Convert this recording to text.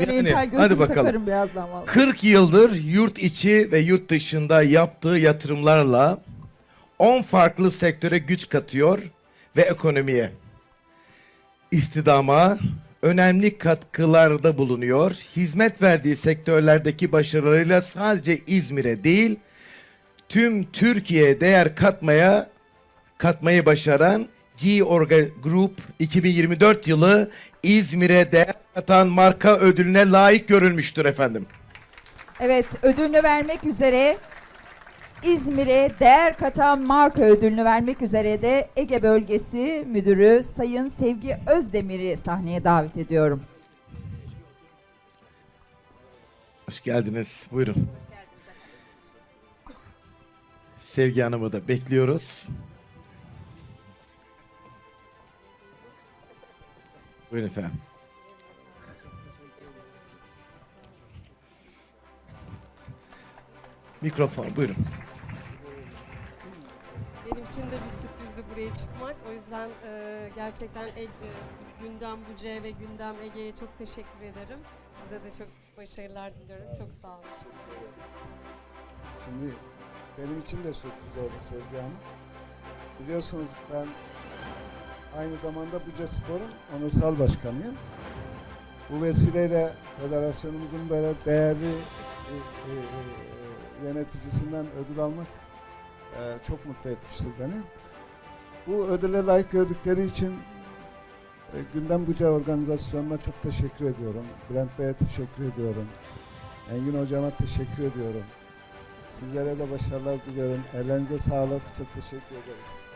Yani, entel hadi gözlüğümü bakalım. takarım birazdan vallahi. 40 yıldır yurt içi ve yurt dışında yaptığı yatırımlarla 10 farklı sektöre güç katıyor ve ekonomiye, istidama önemli katkılarda bulunuyor. Hizmet verdiği sektörlerdeki başarılarıyla sadece İzmir'e değil, tüm Türkiye'ye değer katmaya katmayı başaran G Orga Group 2024 yılı İzmir'e değer katan marka ödülüne layık görülmüştür efendim. Evet ödülünü vermek üzere İzmir'e değer katan marka ödülünü vermek üzere de Ege Bölgesi Müdürü Sayın Sevgi Özdemir'i sahneye davet ediyorum. Hoş geldiniz. Buyurun. Sevgi Hanım'ı da bekliyoruz. Buyurun efendim. Mikrofon buyurun. Benim için de bir sürprizdi buraya çıkmak. O yüzden e, gerçekten e, e, Gündem Buce ve Gündem Ege'ye çok teşekkür ederim. Size de çok başarılar diliyorum. Çok sağ olun. Şimdi benim için de sürpriz oldu Sevgi Hanım. Biliyorsunuz ben aynı zamanda Buca Spor'un onursal başkanıyım. Bu vesileyle federasyonumuzun böyle değerli e, e, e, yöneticisinden ödül almak e, çok mutlu etmiştir beni. Bu ödüle layık gördükleri için e, Gündem Buca organizasyonuna çok teşekkür ediyorum. Bülent Bey'e teşekkür ediyorum. Engin Hocama teşekkür ediyorum. Sizlere de başarılar diliyorum. Ellerinize sağlık. Çok teşekkür ederiz.